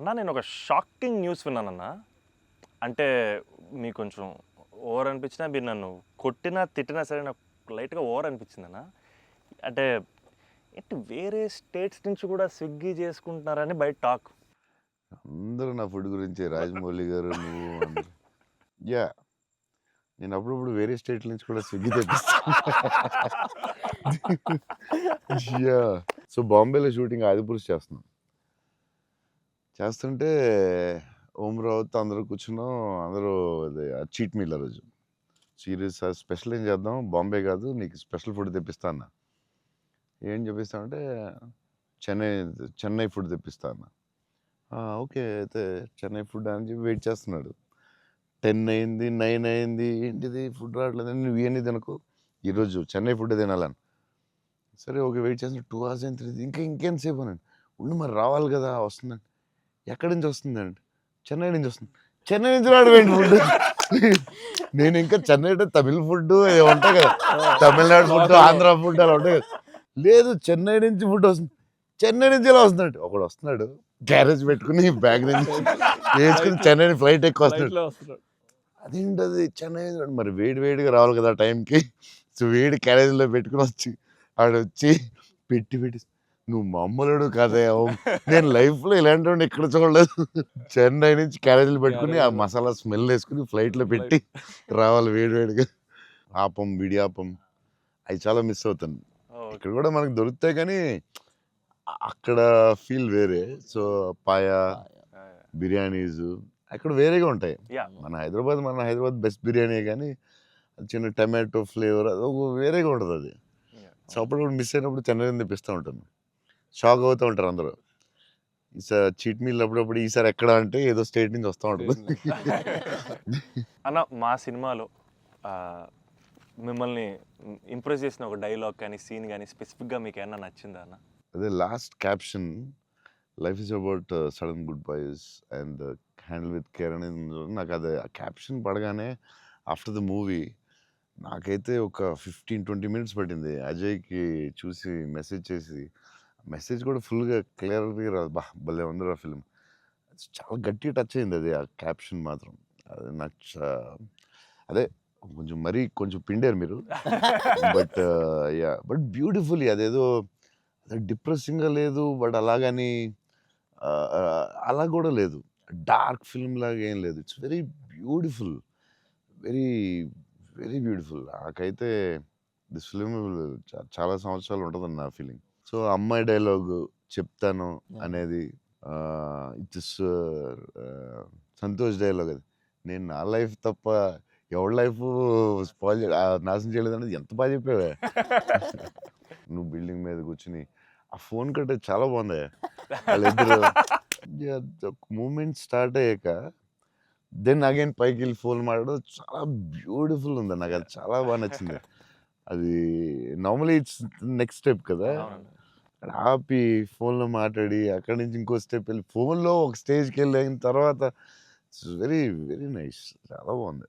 అన్న నేను ఒక షాకింగ్ న్యూస్ విన్నానన్న. అంటే మీకు కొంచెం ఓవర్ అనిపించినా మీరు నన్ను కొట్టినా తిట్టినా సరే నాకు లైట్గా ఓవర్ అనిపించింది అన్న అంటే ఏంటి వేరే స్టేట్స్ నుంచి కూడా స్విగ్గీ చేసుకుంటున్నారని బయట టాక్. అందరూ నా ఫుడ్ గురించి. రాజమౌళి గారు నువ్వు యా. నేను అప్పుడప్పుడు వేరే స్టేట్ నుంచి కూడా స్విగ్గీ తెప్పిస్తాను. యా. సో బాంబేలో షూటింగ్ ఆదిపురుష్ చేస్తున్నాం చేస్తుంటే ఓం రావుత్ అందరూ కూర్చున్నాం. అందరూ చీట్ మీల్ ఆ రోజు. సీరియస్ స్పెషల్ ఏం చేద్దాం? బాంబే కాదు నీకు స్పెషల్ ఫుడ్ తెప్పిస్తా అన్న. ఏం చెప్పిస్తామంటే చెన్నై చెన్నై ఫుడ్ తెప్పిస్తా అన్న. ఓకే అయితే చెన్నై ఫుడ్ అని చెప్పి వెయిట్ చేస్తున్నాడు. టెన్ అయింది నైన్ అయింది ఏంటిది ఫుడ్ రావట్లేదు నువ్వు ఇవన్నీ తినకు. ఈరోజు చెన్నై ఫుడ్ తినాలని. సరే ఓకే వెయిట్ చేస్తున్నా. టూ అవర్స్ అయింది త్రీ ఇంకా ఇంకేంతసేపు అని. ఉండి మరి రావాలి కదా వస్తుందండి ఎక్కడి నుంచి వస్తుందండి? చెన్నై నుంచి వస్తుంది. చెన్నై నుంచి రావడం ఫుడ్ నేను ఇంకా చెన్నై అంటే తమిళ ఫుడ్ ఉంటాయి కదా. తమిళనాడు ఫుడ్ ఆంధ్ర ఫుడ్ అలా ఉంటాయి కదా. లేదు చెన్నై నుంచి ఫుడ్ వస్తుంది. చెన్నై నుంచి ఎలా వస్తున్నాడు ఒకడు వస్తున్నాడు గ్యారేజ్ పెట్టుకుని బ్యాగ్ నుంచి వేసుకుని చెన్నై ఫ్లైట్ ఎక్కువ వస్తున్నాడు. అదేంటది? చెన్నై నుంచి మరి వేడి వేడిగా రావాలి కదా టైంకి సో వేడి క్యారేజ్లో పెట్టుకుని వచ్చి ఆడ వచ్చి పెట్టి పెట్టి నువ్వు మామూలుడు కాదే ఓం. నేను లైఫ్లో ఇలాంటి ఎక్కడ చూడలేదు. చెన్నై నుంచి క్యారేజీలు పెట్టుకుని ఆ మసాలా స్మెల్ వేసుకుని ఫ్లైట్లో పెట్టి రావాలి వేడి వేడిగా. ఆపం విడియాపం. అవి చాలా మిస్ అవుతాను. ఇక్కడ కూడా మనకు దొరుకుతాయి కానీ అక్కడ ఫీల్ వేరే. సో పాయా బిర్యానీస్ అక్కడ వేరేగా ఉంటాయి. మన హైదరాబాద్ మన హైదరాబాద్ బెస్ట్ బిర్యానీ కానీ చిన్న టమాటో ఫ్లేవర్ అది ఒక వేరేగా ఉంటుంది అది. సో అప్పుడు మిస్ అయినప్పుడు చెన్నై తెప్పిస్తూ ఉంటాను. షాక్ అవుతూ ఉంటారు అందరూ. ఈసారి చీట్ మీల్ అప్పుడప్పుడు ఈసారి ఎక్కడ అంటే ఏదో స్టేట్ నుంచి వస్తూ ఉంటుంది. అన్న మా సినిమాలో ఆ, మిమ్మల్ని ఇంప్రెస్ చేసిన ఒక డైలాగ్ కానీ సీన్ కానీ స్పెసిఫిక్గా మీకు ఏమన్నా నచ్చిందా అన్న? అదే last caption life is about sudden good boys and handle with care అనేది. నాకు అది ఆ క్యాప్షన్ పడగానే ఆఫ్టర్ ద మూవీ నాకైతే ఒక ఫిఫ్టీన్ ట్వంటీ మినిట్స్ పట్టింది. అజయ్కి చూసి మెసేజ్ చేసి మెసేజ్ కూడా ఫుల్గా క్లియర్గా రాదు. బా భలే ఉంది ఆ ఫిల్మ్. చాలా గట్టిగా టచ్ అయింది అది ఆ క్యాప్షన్ మాత్రం. అది నాకు అదే కొంచెం మరీ కొంచెం పిండారు మీరు. బట్ యా బట్ బ్యూటిఫుల్లీ అదేదో డిప్రెసింగ్గా లేదు బట్ అలాగని అలా కూడా లేదు. డార్క్ ఫిల్మ్ లాగా ఏం లేదు. It's very beautiful. Very very beautiful. నాకైతే దిస్ ఫిలిం చాలా సంవత్సరాలు ఉంటుందని నా ఫీలింగ్. సో అమ్మాయి డైలాగ్ చెప్తాను. అనేది ఇట్స్ సంతోష్ డైలాగ్ అది. నేను నా లైఫ్ తప్ప ఎవరి లైఫ్ స్పాయిల్ నాశనం చేయలేదు అనేది ఎంత బాగా చెప్పావే? నువ్వు బిల్డింగ్ మీద కూర్చుని ఆ ఫోన్ కట్టే చాలా బాగుంది వాళ్ళిద్దరు మూమెంట్ స్టార్ట్ అయ్యాక దెన్ అగైన్ పైకి వెళ్ళి ఫోన్ మాట్లాడడం చాలా బ్యూటిఫుల్ ఉంది నాకు అది చాలా బాగా నచ్చింది. అది నార్మలీ ఇట్స్ నెక్స్ట్ స్టెప్ కదా. అక్కడ ఆపి ఫోన్లో మాట్లాడి అక్కడి నుంచి ఇంకో స్టెప్ వెళ్ళి ఫోన్లో ఒక స్టేజ్కి వెళ్ళిన తర్వాత వెరీ వెరీ నైస్. చాలా బాగుంది.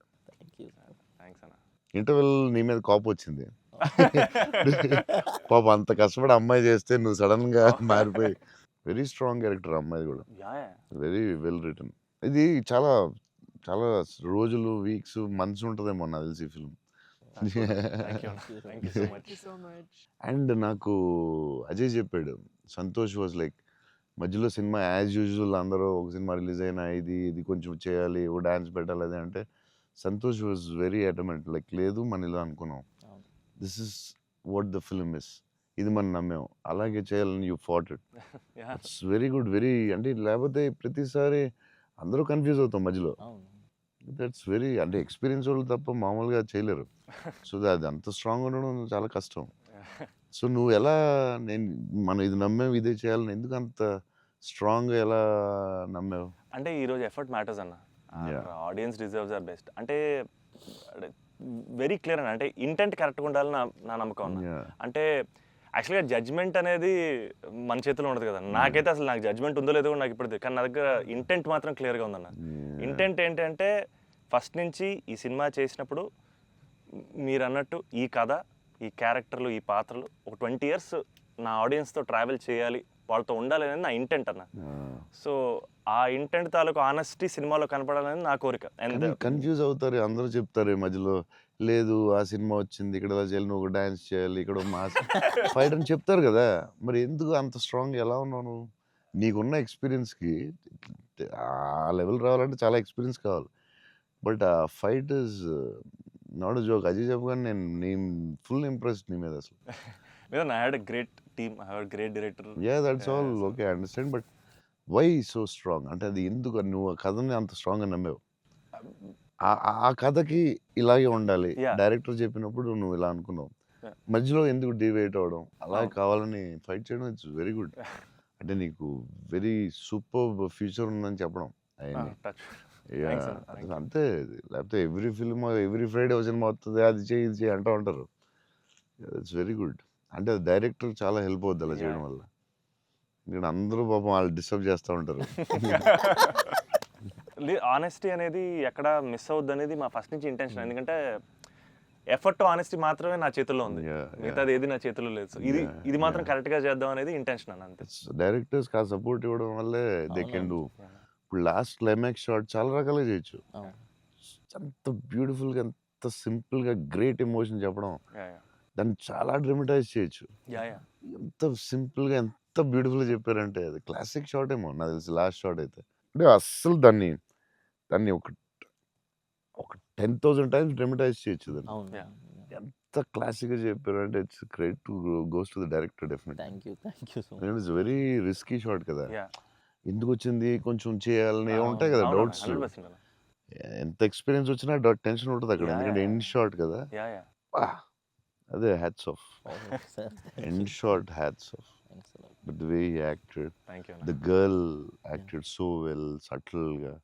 ఇంటర్వెల్ నీ మీద కోపం వచ్చింది. పాప అంత కష్టపడి అమ్మాయి చేస్తే నువ్వు సడన్గా మారిపోయి వెరీ స్ట్రాంగ్ క్యారెక్టర్ అమ్మాయి కూడా. వెరీ వెల్ రిటర్న్ ఇది చాలా చాలా రోజులు వీక్స్ మంత్స్ ఉంటుందేమో నాకు తెలిసి ఫిల్మ్. అండ్ నాకు అజయ్ చెప్పాడు సంతోష్ వాజ్ లైక్ మధ్యలో సినిమా యాజ్ యూజువల్ అందరూ ఒక సినిమా రిలీజ్ అయినా ఇది ఇది కొంచెం చేయాలి ఓ డాన్స్ పెట్టాలి అది అంటే Santosh was very adamant like లేదు మన ఇలా అనుకున్నాం. This is what the film is ఇది మనం నమ్మాం. అలాగే చేయాలని you fought it it's very good very అంటే లేకపోతే ప్రతిసారి అందరూ కన్ఫ్యూజ్ అవుతాం మధ్యలో. దట్స్ వెరీ అంటే ఎక్స్పీరియన్స్ వాళ్ళు తప్ప మామూలుగా చేయలేరు. సో అది అంత స్ట్రాంగ్ ఉండడం చాలా కష్టం. సో నువ్వు ఎలా నేను మనం ఇది నమ్మావు ఇదే చేయాలని ఎందుకు అంత స్ట్రాంగ్ ఎలా నమ్మావు? అంటే ఈరోజు ఎఫర్ట్ మ్యాటర్స్ అన్న. ఆడియన్స్ డిజర్వ్స్ ఆర్ బెస్ట్ అంటే వెరీ క్లియర్ అన్న. అంటే ఇంటెంట్ కరెక్ట్గా ఉండాలని నా నా నమ్మకం. అంటే యాక్చువల్గా జడ్జ్మెంట్ అనేది మన చేతిలో ఉండదు కదా నాకైతే అసలు నాకు జడ్జ్మెంట్ ఉందో లేదో నాకు ఇప్పుడు. కానీ నా దగ్గర ఇంటెంట్ మాత్రం క్లియర్గా ఉందన్న. ఇంటెంట్ ఏంటంటే ఫస్ట్ నుంచి ఈ సినిమా చేసినప్పుడు మీరు అన్నట్టు ఈ కథ ఈ క్యారెక్టర్లు ఈ పాత్రలు ఒక ట్వంటీ ఇయర్స్ నా ఆడియన్స్తో ట్రావెల్ చేయాలి వాళ్ళతో ఉండాలి అనేది నా ఇంటెంట్ అన్న. సో ఆ ఇంటెంట్ తాలూకు ఆనెస్టీ సినిమాలో కనపడాలని నా కోరిక అండ్ కన్ఫ్యూజ్ అవుతారు అందరూ చెప్తారు ఈ మధ్యలో లేదు ఆ సినిమా వచ్చింది ఇక్కడ ఇలా చేయాలి నువ్వు డాన్స్ చేయాలి ఇక్కడ మాస్ ఫైట్ అని చెప్తారు కదా! మరి ఎందుకు అంత స్ట్రాంగ్ ఎలా ఉన్నావు నువ్వు? నీకున్న ఎక్స్పీరియన్స్కి ఆ లెవెల్ రావాలంటే చాలా ఎక్స్పీరియన్స్ కావాలి. బట్ ఆ fight is not joke. Ajay చెప్పగానే నేను నేను ఫుల్ ఇంప్రెస్డ్ నీ మీద అసలు. లేదా I had great team I had great director yeah that's all okay understand but why so strong అంటే అది ఎందుకు? నువ్వు ఆ కథని అంత స్ట్రాంగ్గా నమ్మావు? ఆ- కథకి ఇలాగే ఉండాలి. డైరెక్టర్ చెప్పినప్పుడు నువ్వు ఇలా అనుకున్నావు. మధ్యలో ఎందుకు డివేట్ అవడం అలా. కావాలని ఫైట్ చేయడం ఇట్స్ వెరీ గుడ్ అంటే నీకు వెరీ సూపర్ ఫ్యూచర్ ఉందని చెప్పడం. అది. అంతే అది. లేకపోతే ఎవ్రీ ఫిల్మ్ ఎవ్రీ ఫ్రైడే సినిమా వస్తుంది అది చేయి ఇది చేయి అంటూ ఉంటారు ఇట్స్ వెరీ గుడ్ అంటే డైరెక్టర్ చాలా హెల్ప్ అవుద్ది అలా చేయడం. వల్ల ఇక్కడ అందరూ పాపం వాళ్ళు డిస్టర్బ్ చేస్తూ ఉంటారు ఆనెస్టీ అనేది ఎక్కడ మిస్ అవుద్ది అనేది మా ఫస్ట్ నుంచి ఇంటెన్షన్ ఎందుకంటే ఎఫర్ట్ ఆనెస్టీ మాత్రమే నా చేతుల్లో ఉంది. మిగతాది ఏది నా చేతిలో లేదు. ఇది ఇది మాత్రం. కరెక్ట్గా చేద్దాం అనేది ఇంటెన్షన్ అని అంతే. డైరెక్టర్స్ కా సపోర్ట్ ఇవ్వడం వల్లే దే కెన్ డూ ఇప్పుడు లాస్ట్ క్లైమాక్స్ షాట్ చాలా రకాలుగా చేయొచ్చు. అంత బ్యూటిఫుల్గా ఎంత సింపుల్గా గ్రేట్ ఎమోషన్ చెప్పడం. దాన్ని చాలా డ్రమటైజ్ చేయొచ్చు. యా యా ఎంత సింపుల్గా ఎంత బ్యూటిఫుల్గా చెప్పారంటే అది. క్లాసిక్ షాట్ ఏమో నాకు తెలిసి లాస్ట్ షాట్ అయితే. అంటే అస్సలు దాన్ని దాన్ని ఒక ఒక టెన్ థౌసండ్ టైమ్స్ డ్రమటైజ్ చేయొచ్చు దాన్ని. ఎంత క్లాసిక్గా చెప్పారంటే it's great to goes to the director definite thank you thank you so much ఎందుకంటే ఇట్స్ వెరీ రిస్కీ షాట్ కదా. యా ఎందుకు వచ్చింది కొంచెం చేయాలని ఉంటాయి కదా డౌట్స్ ఎంత ఎక్స్పీరియన్స్ వచ్చినా టెన్షన్ ఉంటుంది అక్కడ. ఎందుకంటే ఎండ్ షాట్ కదా. యా యా అదే hats off end shot hats off but the way acted the girl acted so well సటిల్గా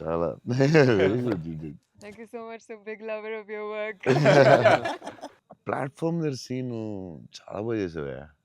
చాలా very good you Thank you so much. So big lover of your work. Platform దగ్గర scene చాలా బాగా చేసావా